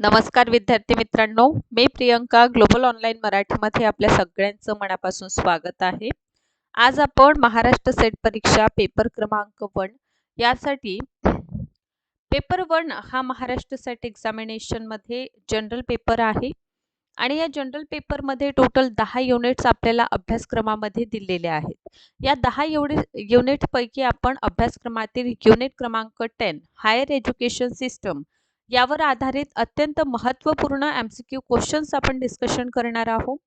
नमस्कार विद्यार्थी मित्रांनो मी प्रियंका ग्लोबल ऑनलाईन मराठीमध्ये आपल्या सगळ्यांचं मनापासून स्वागत आहे. आज आपण महाराष्ट्र सेट परीक्षा पेपर क्रमांक वन यासाठी पेपर वन हा महाराष्ट्र सेट एक्झामिनेशनमध्ये जनरल पेपर आहे. आणि या जनरल पेपरमध्ये टोटल दहा युनिट्स आपल्याला अभ्यासक्रमामध्ये दिलेले आहेत. या दहा एवढे युनिटपैकी आपण अभ्यासक्रमातील युनिट क्रमांक टेन हायर एज्युकेशन सिस्टम यावर आधारित अत्यंत महत्त्वपूर्ण एम सी क्यू क्वेश्चन्स आपण डिस्कशन करणार आहोत.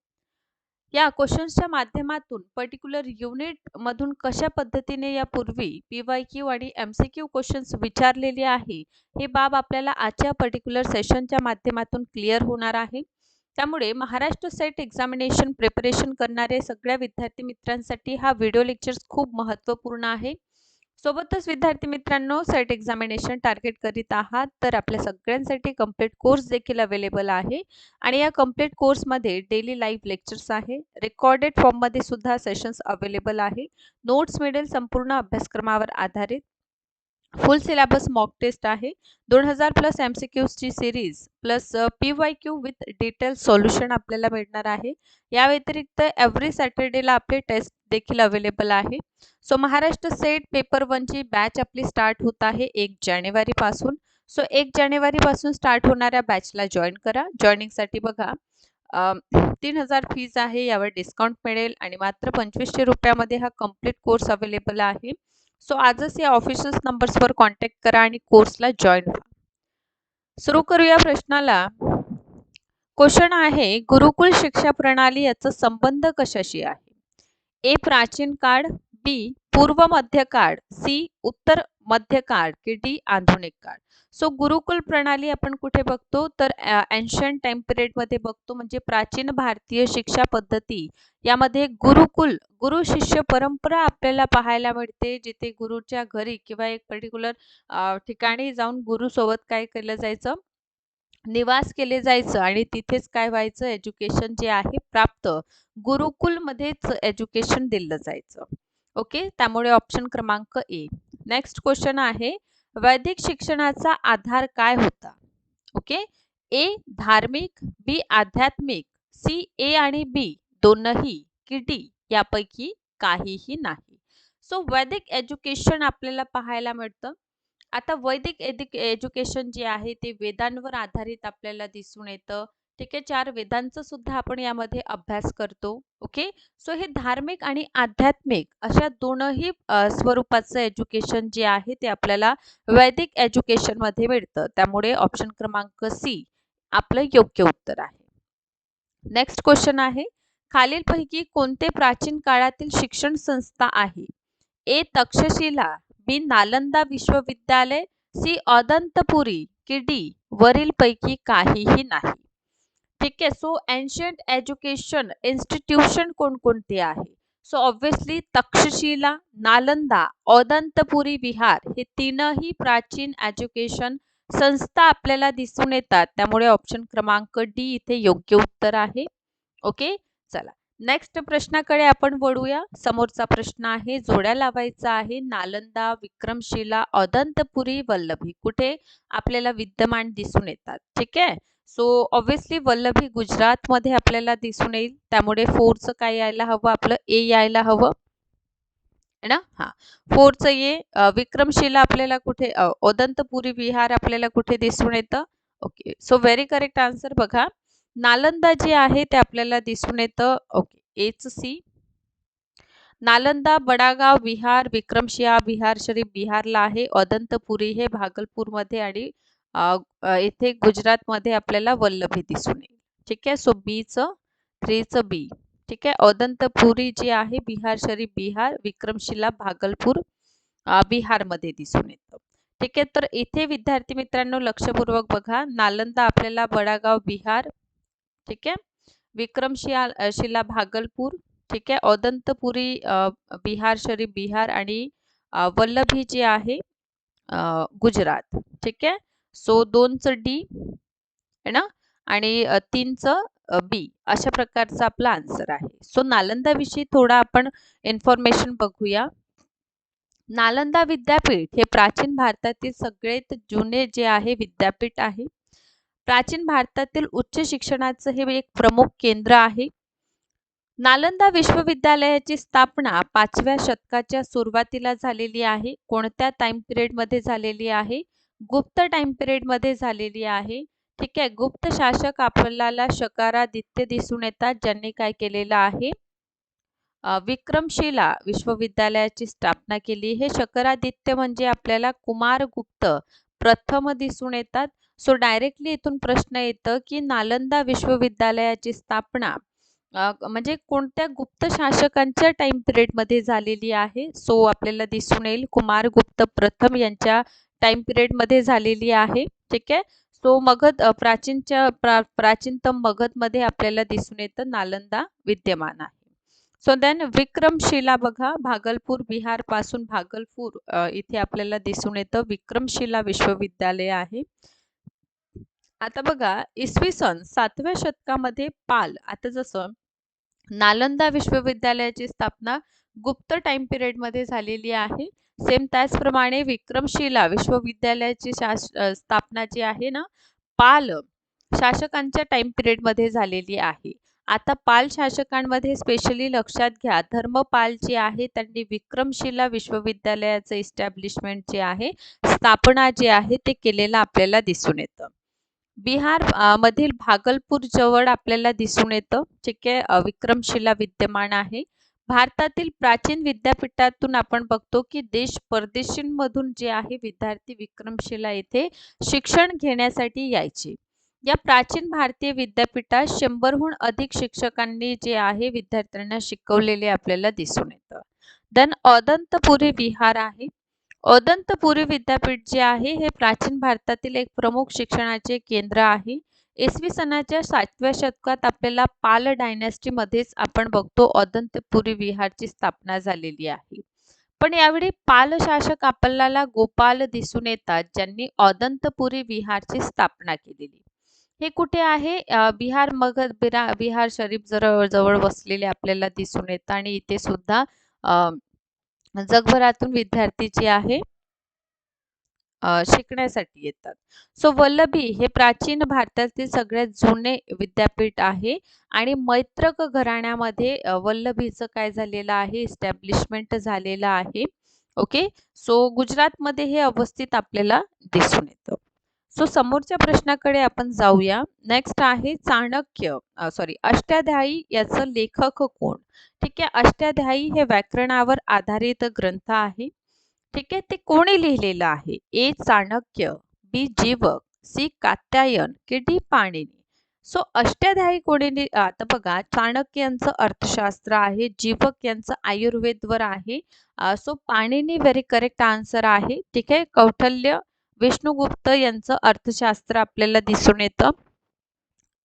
या क्वेश्चन्सच्या माध्यमातून पर्टिक्युलर युनिटमधून कशा पद्धतीने यापूर्वी पी वाय क्यू आणि एम सी क्यू क्वेश्चन्स विचारलेले आहे हे बाब आपल्याला आजच्या पर्टिक्युलर सेशनच्या माध्यमातून क्लिअर होणार आहे. त्यामुळे महाराष्ट्र सेट एक्झामिनेशन प्रिपरेशन करणारे सगळ्या विद्यार्थी मित्रांसाठी हा व्हिडिओ लेक्चर्स खूप महत्त्वपूर्ण आहे. सोबतच विद्यार्थी मित्रांनो सेट एक्झामिनेशन टार्गेट करीत आहात तर आपल्या सगळ्यांसाठी कंप्लीट कोर्स देखील अवेलेबल आहे. आणि या कंप्लीट कोर्समध्ये डेली लाईव्ह लेक्चर्स आहे. रेकॉर्डेड फॉर्ममध्ये सुद्धा सेशन्स अवेलेबल आहे. नोट्स मिळेल संपूर्ण अभ्यासक्रमावर आधारित. फुल सिलेबस मॉक टेस्ट आहे. दोन हजार plus M C क्यूजची series plus P Y Q with detail solution आपल्याला मिळणार आहे. या व्यतिरिक्त एव्हरी सॅटर्डेला आपले टेस्ट देखील अवेलेबल आहे. सो महाराष्ट्र सेट पेपर वनची बॅच आपली स्टार्ट होत आहे एक जानेवारीपासून सो एक जानेवारीपासून स्टार्ट होणाऱ्या बॅचला जॉईन करा. जॉईनिंगसाठी बघा तीन हजार फीज आहे यावर डिस्काउंट मिळेल आणि मात्र पंचवीसशे रुपयामध्ये हा कंप्लीट कोर्स अवेलेबल आहे. सो आजच या ऑफिशियल नंबर्सवर कॉन्टॅक्ट करा आणि कोर्सला जॉईन व्हा. सुरू करूया प्रश्नाला. क्वेश्चन आहे गुरुकुल शिक्षा प्रणाली याचा संबंध कशाशी आहे? ए प्राचीन काळ बी पूर्व मध्य काळ सी उत्तर मध्य काळ की डी आधुनिक काळ. सो गुरुकुल प्रणाली आपण कुठे बघतो? तर एन्शंट टाइममध्ये बघतो म्हणजे प्राचीन भारतीय शिक्षा पद्धती यामध्ये गुरुकुल गुरु शिष्य परंपरा आपल्याला पाहायला मिळते जिथे गुरुच्या घरी किंवा एक पर्टिक्युलर ठिकाणी जाऊन गुरु सोबत काय केलं जायचं? निवास केले जायचं आणि तिथेच काय व्हायचं? एज्युकेशन जे आहे प्राप्त गुरुकुलमध्येच एज्युकेशन दिलं जायचं. ओके त्यामुळे ऑप्शन क्रमांक ए नेक्स्ट क्वेश्चन आहे वैदिक शिक्षणाचा आधार काय होता? ओके ए धार्मिक बी आध्यात्मिक सी ए आणि बी दोनही की डी यापैकी काहीही नाही. सो वैदिक एज्युकेशन आपल्याला पाहायला मिळतं. आता वैदिक एज्युकेशन जे आहे ते वेदांवर आधारित आपल्याला दिसून येतं. ठीक आहे. चार वेदांचा सुद्धा आपण यामध्ये अभ्यास करतो ओके? सो हे धार्मिक आणि आध्यात्मिक अशा दोनही स्वरूपाचं एज्युकेशन जे आहे ते आपल्याला वैदिक एज्युकेशनमध्ये मिळतं. त्यामुळे ऑप्शन क्रमांक सी आपलं योग्य उत्तर आहे. नेक्स्ट क्वेश्चन आहे. खालीलपैकी कोणते प्राचीन काळातील शिक्षण संस्था आहे? ए तक्षशिला बी नालंदा विश्वविद्यालय सी अदंतपुरी की डी वरील पैकी काहीही नाही. ठीक आहे. सो एन्शियंट एज्युकेशन इन्स्टिट्यूशन कोणकोणते आहे? सो ऑब्व्हियसली तक्षशिला नालंदा औदंतपुरी विहार हे तीनही प्राचीन एज्युकेशन संस्था आपल्याला दिसून येतात. त्यामुळे ऑप्शन क्रमांक डी इथे योग्य उत्तर आहे. ओके चला. नेक्स्ट प्रश्नाकडे आपण वळूया. समोरचा प्रश्न आहे जोड्या लावायचा आहे. नालंदा विक्रमशिला औदंतपुरी वल्लभी कुठे? आपल्याला विद्यमान दिसून येतात. ठीक आहे? सो ऑब्व्हियसली वल्लभी गुजरातमध्ये आपल्याला दिसून येईल. त्यामुळे फोरचं काय यायला हवं? आपलं ए यायला हवं. ना? हा. फोरचं ये विक्रमशिला आपल्याला कुठे ओदंतपुरी विहार आपल्याला कुठे दिसून येतं? Okay so very correct answer बघा. नालंदा जे आहे ते आपल्याला दिसून येतं. Okay H C Nalanda Badagaon Vihar Vikramshila Bihar Sharif बिहारला आहे. अदंतपुरी हे भागलपूरमध्ये आणि येथे गुजरातमध्ये आपल्याला वल्लभी दिसून येईल. ठीक आहे? सो बीचं थ्रीचं बी ठीक आहे? औदंतपुरी जी आहे बिहार शरीफ बिहार विक्रमशिला भागलपूर बिहारमध्ये दिसून येतं. ठीक आहे? तर इथे विद्यार्थी मित्रांनो लक्षपूर्वक बघा. नालंदा आपल्याला बडागाव बिहार ठीक आहे? विक्रमशिला शिला भागलपूर ठीक आहे? औदंतपुरी बिहार शरीफ बिहार आणि वल्लभी जी आहे गुजरात. ठीक आहे? सो दोनचं डी है ना? आणि तीनचं बी अशा प्रकारचा आपला आन्सर आहे. सो नालंदाविषयी थोडा आपण इन्फॉर्मेशन बघूया. नालंदा विद्यापीठ हे प्राचीन भारतातील सगळ्यात जुने जे आहे विद्यापीठ आहे. प्राचीन भारतातील उच्च शिक्षणाचं हे एक प्रमुख केंद्र आहे. नालंदा विश्वविद्यालयाची स्थापना पाचव्या शतकाच्या सुरुवातीला झालेली आहे. कोणत्या टाइम पिरियडमध्ये झालेली आहे? गुप्त टाइम पिरियडमध्ये झालेली आहे. ठीक आहे. गुप्त शासक आपल्याला शकारादित्य दिसून येतात ज्यांनी काय केलेलं आहे? विक्रमशिला विश्वविद्यालयाची स्थापना केली. हे शकरादित्य म्हणजे आपल्याला कुमार गुप्त प्रथम दिसून येतात. सो डायरेक्टली इथून प्रश्न येतं की नालंदा विश्वविद्यालयाची स्थापना म्हणजे कोणत्या गुप्त शासकांच्या टाइम पिरियडमध्ये झालेली आहे? सो आपल्याला दिसून येईल कुमार गुप्त प्रथम यांच्या टाइम पिरियडमध्ये झालेली आहे. ठीक आहे? सो मगध प्राचीनच्या प्रा प्राचीनतम मगधमध्ये आपल्याला दिसून येतं नालंदा विद्यमान आहे. सो देन विक्रमशिला बघा भागलपूर बिहारपासून भागलपूर इथे आपल्याला दिसून येतं विक्रमशिला विश्वविद्यालय आहे. आता बघा इसवी सन सातव्या शतकामध्ये पाल आता जसं नालंदा विश्वविद्यालयाची स्थापना गुप्त टाइम पिरियडमध्ये झालेली आहे. सेम त्याचप्रमाणे विक्रमशिला विश्वविद्यालयाची शास स्थापना जी आहे ना पाल शासकांच्या टाइम पिरियडमध्ये झालेली आहे. आता पाल शासकांमध्ये स्पेशली लक्षात घ्या धर्मपाल जे आहे त्यांनी विक्रमशिला विश्वविद्यालयाचं इस्टॅब्लिशमेंट जे आहे स्थापना जे आहे ते केलेलं आपल्याला दिसून येतं. बिहार मधील भागलपूर जवळ आपल्याला दिसून येतं ठीक आहे विक्रमशिला विद्यमान आहे. भारतातील प्राचीन विद्यापीठातून आपण बघतो की देश परदेशींमधून जे आहे विद्यार्थी विक्रमशिला येथे शिक्षण घेण्यासाठी यायचे. या प्राचीन भारतीय विद्यापीठात शंभरहून अधिक शिक्षकांनी जे आहे विद्यार्थ्यांना शिकवलेले आपल्याला दिसून येतं. देन अदंतपुरी विहार आहे. अदंतपुरी विद्यापीठ जे आहे हे प्राचीन भारतातील एक प्रमुख शिक्षणाचे केंद्र आहे. इसवी सनाच्या सातव्या शतकात आपल्याला पाल डायनॅस्टीमध्येच आपण बघतो. अदंतपुरी विहारची स्थापना झालेली आहे. पण यावेळी पाल शासक आपल्याला गोपाल दिसून येतात ज्यांनी अदंतपुरी विहारची स्थापना केलेली. हे कुठे आहे? बिहार मगध बिरा बिहार शरीफ जवळ जवळ बसलेले आपल्याला दिसून येतं. आणि इथे सुद्धा जगभरातून विद्यार्थी जे आहे शिकण्यासाठी येतात. सो वल्लभी हे प्राचीन भारतातील सगळ्यात जुने विद्यापीठ आहे आणि मैत्रक घराण्यामध्ये वल्लभीचं काय झालेलं आहे? इस्टॅब्लिशमेंट झालेलं आहे. ओके? सो गुजरातमध्ये हे अवस्थित आपल्याला दिसून येतं. सो समोरच्या प्रश्नाकडे आपण जाऊया. नेक्स्ट आहे चाणक्य. सॉरी अष्टाध्यायी याचं लेखक कोण? ठीक आहे अष्टाध्यायी हे व्याकरणावर आधारित ग्रंथ आहे. ठीक आहे? ते कोणी लिहिलेलं आहे? ए चाणक्य बी जीवक सी कात्यायन की डी पाणिनी. सो अष्टाध्यायी कोणी आता बघा चाणक्य यांचं अर्थशास्त्र आहे जीवक यांचं आयुर्वेदवर आहे. So Panini very correct answer आहे. ठीक आहे? कौठल्य विष्णुगुप्त यांचं अर्थशास्त्र आपल्याला दिसून येतं.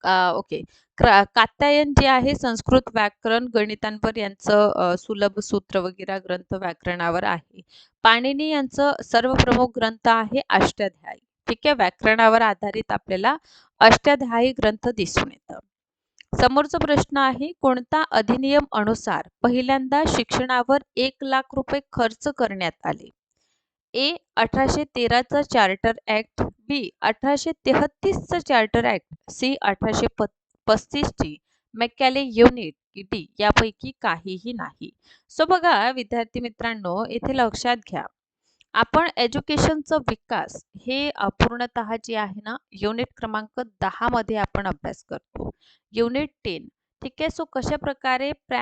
ओके. कात्यायन जे आहे संस्कृत व्याकरण गणितांवर यांचं सुलभ सूत्र वगैरे ग्रंथ व्याकरणावर आहे. पाणिनी यांचं सर्व प्रमुख ग्रंथ आहे अष्टाध्यायी. ठीक आहे? व्याकरणावर आधारित आपल्याला अष्टाध्यायी ग्रंथ दिसून येतं. समोरचा प्रश्न आहे कोणता अधिनियम अनुसार पहिल्यांदा शिक्षणावर एक लाख रुपये खर्च करण्यात आले? ए अठराशे तेराचा चार्टर ॲक्ट बी अठराशे तेहतीसचा चार्टर ॲक्ट सी अठराशे प पस्तीसची मॅकॅले युनिट डी यापैकी काहीही नाही. सो बघा विद्यार्थी मित्रांनो येथे लक्षात घ्या. आपण एज्युकेशनचा विकास हे पूर्णत जे आहे ना युनिट क्रमांक दहामध्ये आपण अभ्यास करतो. युनिट टेन ठीक आहे. सो कशा प्रकारे प्र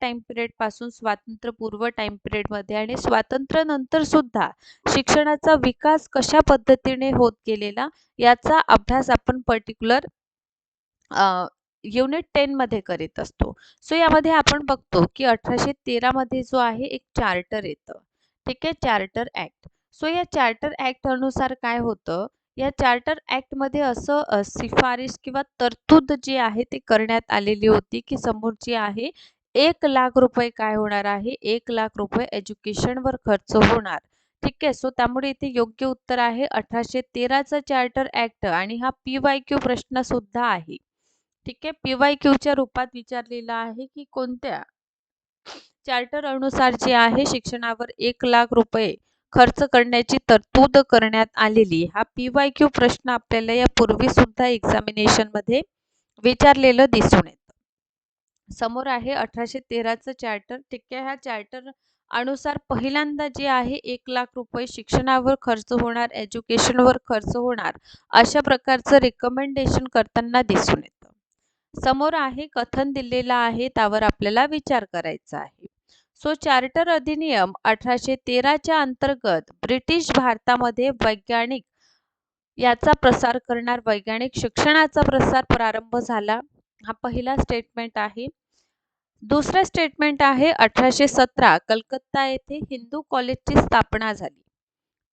टाइम पिरियडपासून स्वातंत्र्यपूर्व टाइम पिरियडमध्ये आणि स्वातंत्र्यानंतर सुद्धा शिक्षणाचा विकास कशा पद्धतीने होत गेलेला याचा अभ्यास आपण पर्टिक्युलर युनिट टेन मध्ये करीत असतो. सो यामध्ये आपण बघतो की अठराशे तेरा मध्ये जो आहे एक चार्टर येतं. ठीक आहे. चार्टर ऍक्ट सो या चार्टर ऍक्ट अनुसार काय होतं? या चार्टर ॲक्टमध्ये असं शिफारिश किंवा तरतूद जी आहे ती करण्यात आलेली होती की समोरची आहे एक लाख रुपये काय होणार आहे? एक लाख रुपये एज्युकेशनवर खर्च होणार. ठीक आहे? सो त्यामुळे इथे योग्य उत्तर आहे अठराशे तेराचा चार्टर ॲक्ट आणि हा पी वाय क्यू प्रश्न सुद्धा आहे. ठीक आहे? पी वाय क्यूच्या रूपात विचारलेला आहे की कोणत्या चार्टर अनुसार जे आहे शिक्षणावर एक लाख रुपये खर्च करण्याची तरतूद करण्यात आलेली. हा पी वाय क्यू प्रश्न आपल्याला यापूर्वी सुद्धा एक्झामिनेशनमध्ये विचारलेलं दिसून येतं. समोर आहे अठराशे तेराचं चार्टर ठीक आहे ह्या चार्टर अनुसार पहिल्यांदा जे आहे एक लाख रुपये शिक्षणावर खर्च होणार एज्युकेशनवर खर्च होणार अशा प्रकारचं रिकमेंडेशन करताना दिसून येतं. समोर आहे कथन दिलेलं आहे त्यावर आपल्याला विचार करायचा आहे. सो चार्टर अधिनियम अठराशे तेराच्या अंतर्गत ब्रिटिश भारतामध्ये वैज्ञानिक याचा प्रसार करणार वैज्ञानिक शिक्षणाचा प्रसार प्रारंभ झाला. हा पहिला स्टेटमेंट आहे. दुसरं स्टेटमेंट आहे अठराशे सतरा कलकत्ता येथे हिंदू कॉलेजची स्थापना झाली.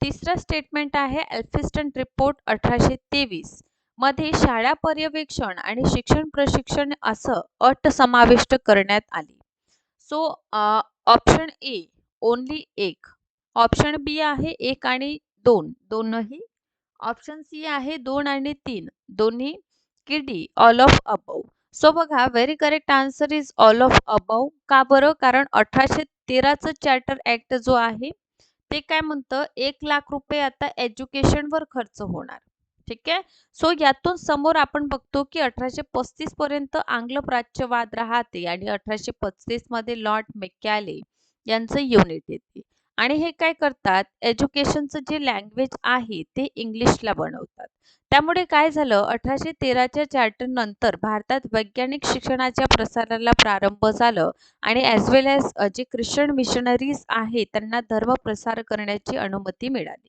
तिसरं स्टेटमेंट आहे एल्फिस्टन रिपोर्ट अठराशे तेवीसमध्ये शाळा पर्यवेक्षण आणि शिक्षण प्रशिक्षण असं अट समाविष्ट करण्यात आली. सो ऑप्शन ए ओनली एक. ऑप्शन बी आहे एक आणि दोन. दोनही. ऑप्शन सी आहे दोन आणि तीन. दोन्ही. की D all of above so बघा very correct answer is all of above का बरं? कारण अठराशे तेराचं चार्टर ॲक्ट जो आहे ते काय म्हणतं? एक लाख रुपये आता एज्युकेशनवर खर्च होणार. ठीक आहे? सो यातून समोर आपण बघतो की अठराशे पस्तीस पर्यंत आंग्ल प्राच्यवाद राहते आणि अठराशे पस्तीसमध्ये लॉर्ड मेकॅले यांचं युनिट येते. आणि हे काय करतात? एज्युकेशनचं जे लँग्वेज आहे ते इंग्लिशला बनवतात. त्यामुळे काय झालं? अठराशे तेराच्या चार्टर नंतर भारतात वैज्ञानिक शिक्षणाच्या प्रसाराला प्रारंभ झालं आणि ॲज वेल ॲज जे ख्रिश्चन मिशनरीज आहे त्यांना धर्म प्रसार करण्याची अनुमती मिळाली.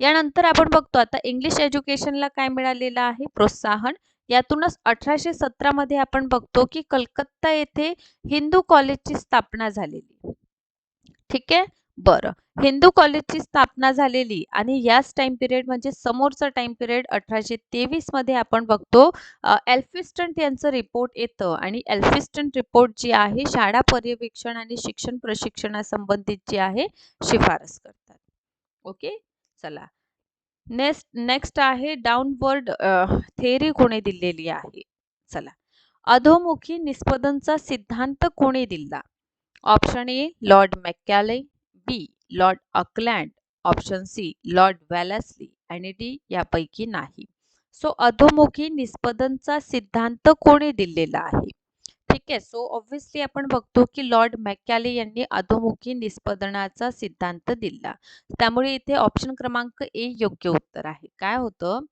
यानंतर आपण बघतो आता इंग्लिश एज्युकेशनला काय मिळालेलं आहे? प्रोत्साहन. यातूनच अठराशे सतरामध्ये आपण बघतो की कलकत्ता येथे हिंदू कॉलेजची स्थापना झालेली. ठीक आहे? बरं. हिंदू कॉलेजची स्थापना झालेली आणि याच टाइम पिरियड म्हणजे समोरचा टाइम पिरियड अठराशे तेवीसमध्ये आपण बघतो एल्फिस्टंट यांचं रिपोर्ट येतं आणि एल्फिस्टंट रिपोर्ट जी आहे शाळा पर्यवेक्षण आणि शिक्षण प्रशिक्षणासंबंधित जी आहे शिफारस करतात. ओके चला. नेक्स्ट नेक्स्ट आहे डाऊनवर्ड थेअरी कोणी दिलेली आहे. चला. अधोमुखी निस्पदनचा सिद्धांत कोणी दिला? Option A Lord Macaulay B Lord Auckland option C Lord Wellesley आणि डी यापैकी नाही. सो अधोमुखी निस्पदनचा सिद्धांत कोणी दिलेला आहे? ठीक आहे. सो ऑब्व्हियसली आपण बघतो की लॉर्ड मॅकॅले यांनी अधोमुखी निस्पदनाचा सिद्धांत दिला. त्यामुळे इथे ऑप्शन क्रमांक ए योग्य उत्तर आहे. काय होतं?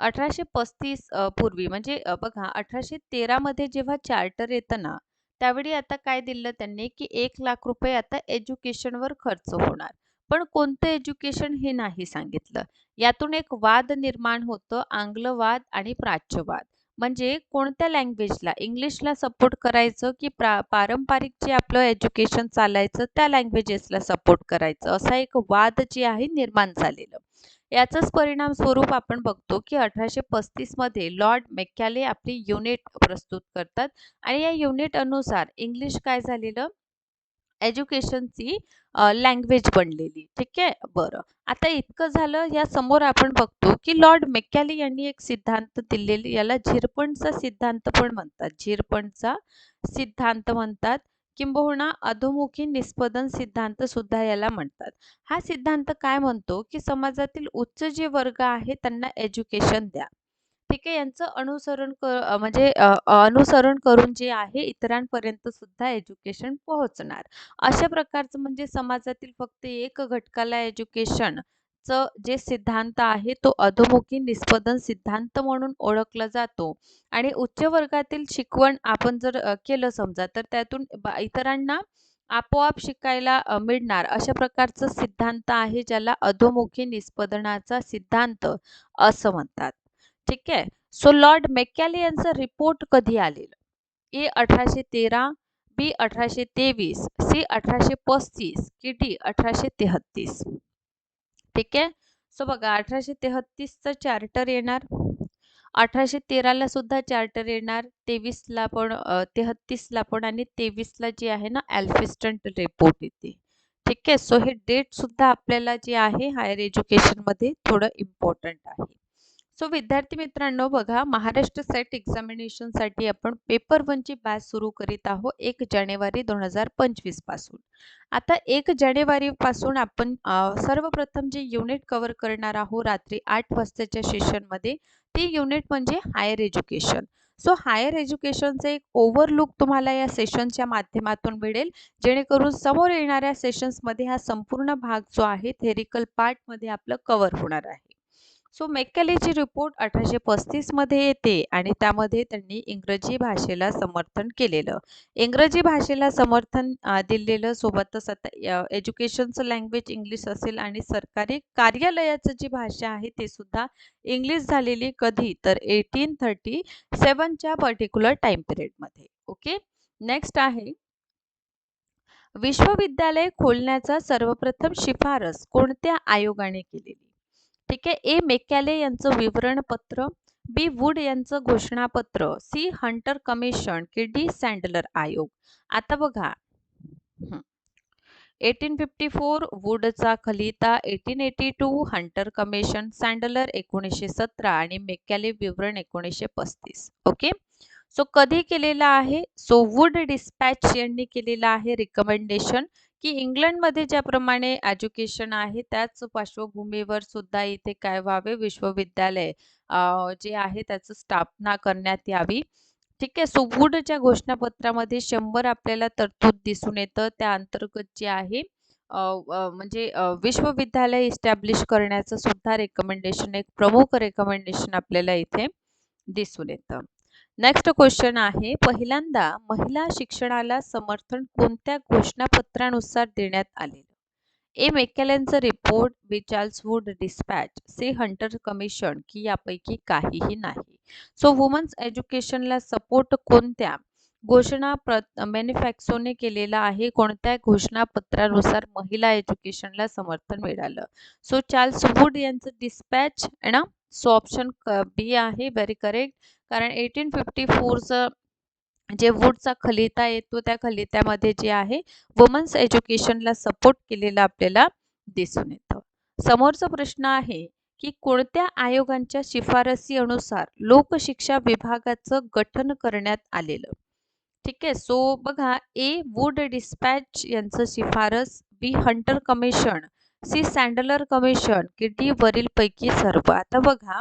अठराशे पस्तीस पूर्वी म्हणजे बघा अठराशे तेरामध्ये जेव्हा चार्टर येतं ना त्यावेळी आता काय दिलं त्यांनी? की एक लाख रुपये आता एज्युकेशनवर खर्च होणार. पण कोणतं एज्युकेशन हे नाही सांगितलं. यातून एक वाद निर्माण होतं आंग्लवाद आणि प्राच्यवाद. म्हणजे कोणत्या लँग्वेजला इंग्लिशला सपोर्ट करायचं की प्रा पारंपरिक जे आपलं एज्युकेशन चालायचं त्या लँग्वेजेसला सपोर्ट करायचं? असा एक वाद जे आहे निर्माण झालेलं. याचाच परिणाम स्वरूप आपण बघतो की अठराशे पस्तीसमध्ये लॉर्ड मेक्याले आपली युनिट प्रस्तुत करतात. आणि या युनिट अनुसार इंग्लिश काय झालेलं? एज्युकेशनची लँग्वेज बनलेली. ठीक आहे? बरं. आता इतकं झालं या समोर आपण बघतो की लॉर्ड मेक्याली यांनी एक सिद्धांत दिलेली याला झिरपणचा सिद्धांत पण म्हणतात. झिरपणचा सिद्धांत म्हणतात. किंबहुना अधोमुखी निस्पदन सिद्धांत सुद्धा याला म्हणतात. हा सिद्धांत काय म्हणतो? की समाजातील उच्च जे वर्ग आहे त्यांना एज्युकेशन द्या. ठीक आहे यांचं अनुसरण कर म्हणजे अनुसरण करून जे आहे इतरांपर्यंत सुद्धा एज्युकेशन पोहोचणार. अशा प्रकारचं म्हणजे समाजातील फक्त एक घटकाला एज्युकेशन च जे सिद्धांत आहे तो अधोमुखी निस्पदन सिद्धांत म्हणून ओळखला जातो. आणि उच्च वर्गातील शिकवण आपण जर केलं समजा तर त्यातून इतरांना आपोआप शिकायला मिळणार. अशा प्रकारचं सिद्धांत आहे ज्याला अधोमुखी निस्पदनाचा सिद्धांत असं म्हणतात. ठीक आहे? सो लॉर्ड मेकॅले यांचा रिपोर्ट कधी आलेलं? ए अठराशे तेरा बी अठराशे तेवीस सी अठराशे पस्तीस की डी अठराशे तेहत्तीस ठीक आहे? सो बघा अठराशे तेहत्तीसचं चार्टर येणार. अठराशे तेराला सुद्धा चार्टर येणार. तेवीसला पण तेहत्तीसला पण आणि तेवीसला जी आहे ना ॲल्फिस्टंट रिपोर्ट येते. ठीक आहे? सो हे डेट सुद्धा आपल्याला जे आहे हायर एज्युकेशनमध्ये थोडं इम्पॉर्टंट आहे. सो विद्यार्थी मित्रांनो बघा महाराष्ट्र सेट एक्झामिनेशनसाठी आपण पेपर वनची बॅच सुरू करीत आहोत एक जानेवारी दोन हजार पंचवीसपासून. आता एक जानेवारीपासून आपण सर्वप्रथम जे युनिट कव्हर करणार आहोत रात्री आठ वाजताच्या सेशनमध्ये ती युनिट म्हणजे हायर एज्युकेशन सो हायर एज्युकेशनचं एक ओव्हरलुक तुम्हाला या सेशनच्या माध्यमातून मिळेल जेणेकरून समोर येणाऱ्या सेशन्समध्ये हा संपूर्ण भाग जो आहे थेरिकल पार्टमध्ये आपलं कव्हर होणार आहे. सो मेक्कॅलेची रिपोर्ट अठराशे पस्तीसमध्ये येते आणि त्यामध्ये त्यांनी इंग्रजी भाषेला समर्थन केलेलं. इंग्रजी भाषेला समर्थन दिलेलं सोबतच आता एज्युकेशनचं लँग्वेज इंग्लिश असेल आणि सरकारी कार्यालयाचं जी भाषा आहे ते सुद्धा इंग्लिश झालेली कधी तर एटीन थर्टी सेवनच्या पर्टिक्युलर टाइम पिरियडमध्ये. ओके? नेक्स्ट आहे. विश्वविद्यालय खोलण्याचा सर्वप्रथम शिफारस कोणत्या आयोगाने केलेली? ठीक आहे? ए. मेकॅले यांचं विवरणपत्र बी. वूड यांचं घोषणापत्र सी. हंटर कमिशन की डी. सँडलर आयोग. आता बघा. एटीन फिफ्टी फोर वूडचा खलिता eighteen eighty two Hunter commission Sadler एकोणीसशे सतरा आणि मेकॅले विवरण एकोणीसशे पस्तीस. ओके? सो कधी केलेला आहे? सो वूड डिस्पॅच यांनी केलेला आहे रिकमेंडेशन की इंग्लंडमध्ये ज्याप्रमाणे एज्युकेशन आहे त्याच पार्श्वभूमीवर सुद्धा इथे काय व्हावे? विश्वविद्यालय जे आहे त्याचं स्थापना करण्यात यावी. ठीक आहे सुबूडच्या घोषणापत्रामध्ये शंभर आपल्याला तरतूद दिसून येतं त्या अंतर्गत जे आहे म्हणजे विश्वविद्यालय इस्टॅब्लिश करण्याचं सुद्धा रेकमेंडेशन एक प्रमुख रेकमेंडेशन आपल्याला इथे दिसून येतं. नेक्स्ट क्वेश्चन आहे पहिल्यांदा महिला शिक्षणाला समर्थन कोणत्या घोषणापत्रानुसार देण्यात आले A मेकेलेनचा report B Charles Wood dispatch C Hunter commission की यापैकी काहीही नाही. सो वुमन्स एज्युकेशनला सपोर्ट कोणत्या घोषणा प्र मॅन्युफॅक्चोने केलेला आहे? कोणत्या घोषणापत्रानुसार महिला एज्युकेशनला समर्थन मिळालं? सो चार्ल्स वूड यांचं डिस्पॅच ना? सो ऑप्शन बी आहे व्हेरी करेक्ट कारण एटीन फिफ्टी फोरचं जे वूडचा खलिता येतो त्या खलित्यामध्ये जे आहे वुमन्स एज्युकेशनला सपोर्ट केलेला आपल्याला दिसून येतं. समोरचा प्रश्न आहे की कोणत्या आयोगांच्या शिफारसी अनुसार लोकशिक्षा विभागाचं गठन करण्यात आलेलं? ठीक आहे सो बघा ए वूड डिस्पॅच यांचं शिफारस B Hunter commission C Sadler commission की डी वरील पैकी सर्व. आता बघा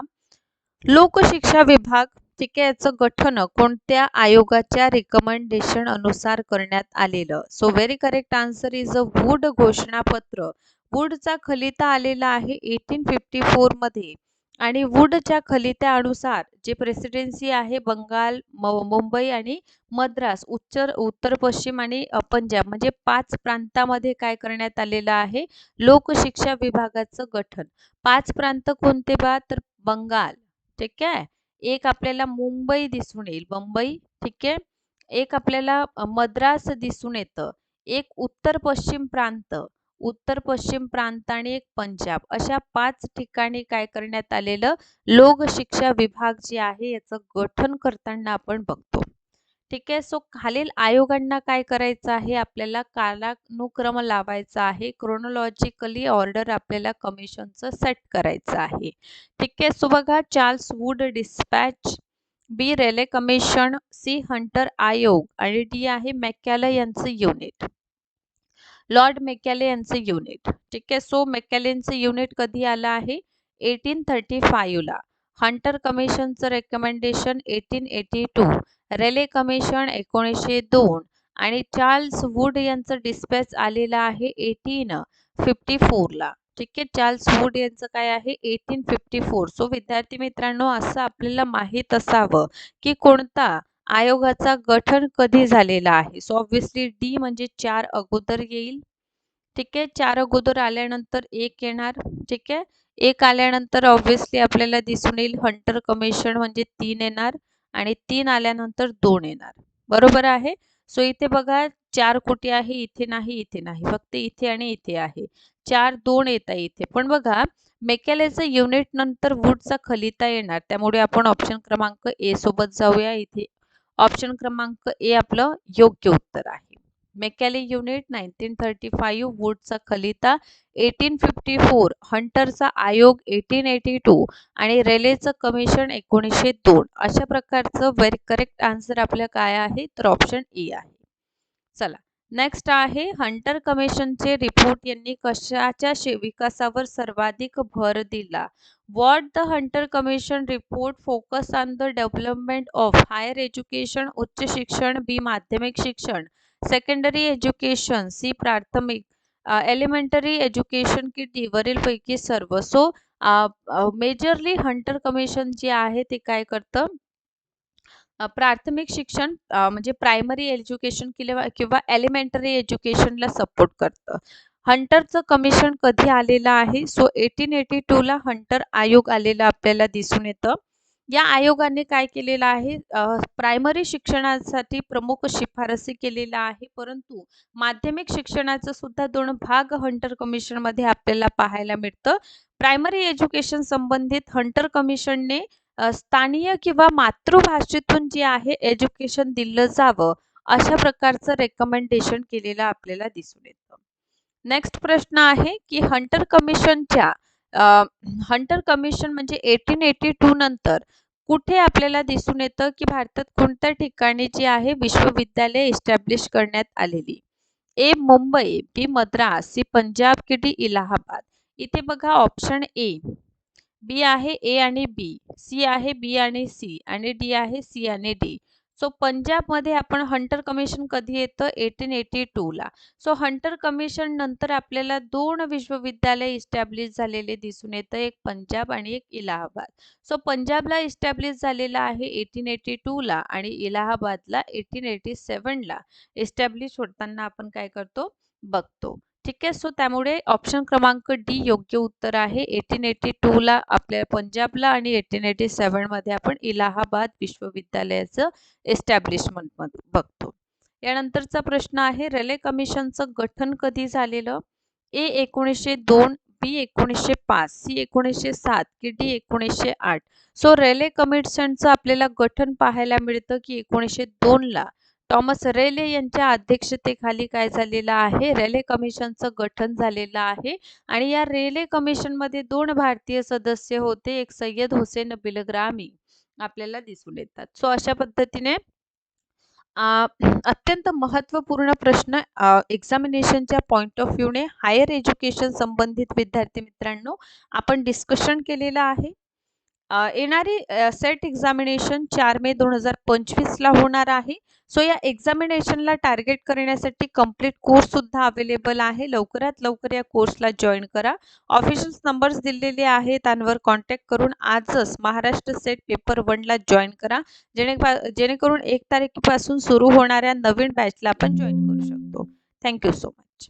लोकशिक्षा विभाग ठीक आहे याचं गठन कोणत्या आयोगाच्या रिकमेंडेशन अनुसार करण्यात आलेलं? So very correct answer is a Wood घोषणापत्र. वूडचा खलिता आलेला आहे एटीन फिफ्टी मध्ये. आणि वूडच्या खलित्यानुसार जे प्रेसिडेन्सी आहे बंगाल मुंबई आणि मद्रास उत्तर उत्तर पश्चिम आणि पंजाब म्हणजे पाच प्रांतामध्ये काय करण्यात आलेलं आहे? लोकशिक्षा विभागाचं गठन. पाच प्रांत कोणते बा? तर बंगाल. ठीक आहे? एक आपल्याला मुंबई दिसून येईल. मुंबई ठीक आहे? एक आपल्याला मद्रास दिसून येतं. एक उत्तर पश्चिम प्रांत. उत्तर पश्चिम प्रांत आणि एक पंजाब. अशा पाच ठिकाणी काय करण्यात आलेलं? लोकशिक्षा विभाग जे आहे याचं गठन करताना आपण बघतो. ठीक आहे. सो खालील आयोगांना काय करायचं आहे? आपल्याला कालानुक्रम लावायचा आहे. क्रोनॉलॉजिकली ऑर्डर आपल्याला कमिशनचं सेट करायचं आहे. ठीक आहे. सो बघा Charles Wood dispatch B Raleigh commission C Hunter आयोग आणि डी आहे मॅकॅला यांचं युनिट लॉर्ड मेकॅले यांचं युनिट ठीक आहे. सो मेकॅलेंचं युनिट कधी आलं आहे? एटीन थर्टी फाईव्हला Hunter कमिशनचं recommendation eighteen eighty two Raleigh commission एकोणीसशे दोन आणि चार्ल्स वूड यांचं डिस्पॅच आलेलं आहे एटीन फिफ्टी फोरला ठीक आहे? चार्ल्स वूड यांचं काय आहे? एटीन फिफ्टी फोर सो विद्यार्थी मित्रांनो असं आपल्याला माहीत असावं की कोणता आयोगाचा गठन कधी झालेला आहे? सो ऑब्व्हियसली डी म्हणजे चार अगोदर येईल. ठीक आहे? चार अगोदर आल्यानंतर एक येणार. ठीक आहे? एक आल्यानंतर ऑब्व्हियसली आपल्याला दिसून येईल हंटर कमिशन म्हणजे तीन येणार आणि तीन आल्यानंतर दोन येणार. बरोबर आहे? सो इथे बघा चार कुठे आहे? इथे नाही इथे नाही. फक्त इथे आणि इथे आहे. चार दोन येत आहे इथे. पण बघा मेकॅलेचं युनिट नंतर वूडचा खलिता येणार. त्यामुळे आपण ऑप्शन क्रमांक ए सोबत जाऊया. इथे ऑप्शन क्रमांक ए आपलं योग्य उत्तर आहे. Macaulay unit nineteen thirty five वूडचा खलिता एटीन फिफ्टी फोर हंटरचा आयोग एटीन एटी टू आणि रेलेचं कमिशन एकोणीसशे दोन. अशा प्रकारचं व्हेरी करेक्ट आन्सर आपलं काय आहे? तर ऑप्शन ए आहे. चला नेक्स्ट आहे हंटर कमिशनचे रिपोर्ट यांनी कशाच्या विकासावर सर्वाधिक भर दिला? What the Hunter commission report focus on the development of higher education उच्च शिक्षण बी माध्यमिक शिक्षण? सेकंडरी एज्युकेशन सी प्राथमिक uh, एलिमेंटरी एज्युकेशन किती? वरीलपैकी सर्व. सो मेजरली हंटर कमिशन जे आहे ते काय करतं? Uh, प्राथमिक शिक्षण uh, म्हणजे प्रायमरी एज्युकेशन किंवा किंवा एलिमेंटरी एज्युकेशनला सपोर्ट करतं. हंटरचं कमिशन कधी आलेलं आहे? सो एटीन एटी टूला हंटर आयोग आलेला आपल्याला दिसून येतं. या आयोगाने काय केलेलं आहे? प्रायमरी शिक्षणासाठी प्रमुख शिफारसी केलेल्या आहे परंतु माध्यमिक शिक्षणाचं सुद्धा दोन भाग हंटर कमिशनमध्ये आपल्याला पाहायला मिळतं. प्रायमरी एज्युकेशन संबंधित हंटर कमिशनने स्थानीय किंवा मातृभाषेतून जे आहे एज्युकेशन दिलं जावं अशा प्रकारचं रेकमेंडेशन केलेलं आपल्याला दिसून येतं. नेक्स्ट प्रश्न आहे की हंटर कमिशनच्या हंटर कमिशन म्हणजे एटीन एटी टू नंतर कुठे आपल्याला दिसून येतं की भारतात कोणत्या ठिकाणी जी आहे विश्वविद्यालय इस्टॅब्लिश करण्यात आलेली? A Mumbai B Madras C Punjab की डी इलाहाबाद. इथे बघा ऑप्शन ए बी आहे ए आणि बी सी आहे बी आणि सी आणि डी आहे सी आणि डी सो पंजाबमध्ये आपण हंटर कमिशन कधी येतं? एटीन एटी टूला सो हंटर कमिशन नंतर आपल्याला दोन विश्वविद्यालय इस्टॅब्लिश झालेले दिसून येतं. एक पंजाब आणि एक इलाहाबाद. सो पंजाबला इस्टॅब्लिश झालेला आहे एटीन एटी टूला आणि इलाहाबादला एटीन एटी सेवनला इस्टॅब्लिश होताना आपण काय करतो? बघतो. ठीक आहे. सो त्यामुळे ऑप्शन क्रमांक डी योग्य उत्तर आहे. एटीन एटी टूला आपल्या पंजाबला आणि एटीन एटी सेवनमध्ये आपण इलाहाबाद विश्वविद्यालयाचं एस्टॅब्लिशमेंट बघतो. यानंतरचा प्रश्न आहे रेल्वे कमिशनचं गठन कधी झालेलं? ए एकोणीसशे दोन बी एकोणीसशे पाच सी एकोणीसशे सात की डी एकोणीसशे आठ? सो रेल्वे कमिशनचं आपल्याला गठन पाहायला मिळतं की एकोणीसशे दोनला. टॉमस रेले यांच्या अध्यक्षतेखाली काय झालेलं आहे? रेले कमिशनचं गठन झालेलं आहे आणि या रेले कमिशनमध्ये दोन भारतीय सदस्य होते एक सय्यद हुसेन बिलग्रामी. आपल्याला दिसून येतात. सो अशा पद्धतीने अत्यंत महत्त्वपूर्ण प्रश्न एक्झामिनेशनच्या पॉईंट ऑफ व्ह्यूने हायर एज्युकेशन संबंधित विद्यार्थी मित्रांनो आपण डिस्कशन केलेलं आहे. येणारी सेट एक्झामिनेशन चार मे दोन हजार पंचवीसला होणार आहे. सो या एक्झामिनेशनला टार्गेट करण्यासाठी कंप्लीट कोर्ससुद्धा अवेलेबल आहे. लवकरात लवकर या कोर्सला जॉईन करा. ऑफिशियल्स नंबर्स दिलेले आहेत. त्यांवर कॉन्टॅक्ट करून आजच महाराष्ट्र सेट पेपर वनला जॉईन करा. जेणे जेणेकरून एक तारखेपासून सुरू होणाऱ्या नवीन बॅचला आपण जॉईन करू शकतो. Thank you so much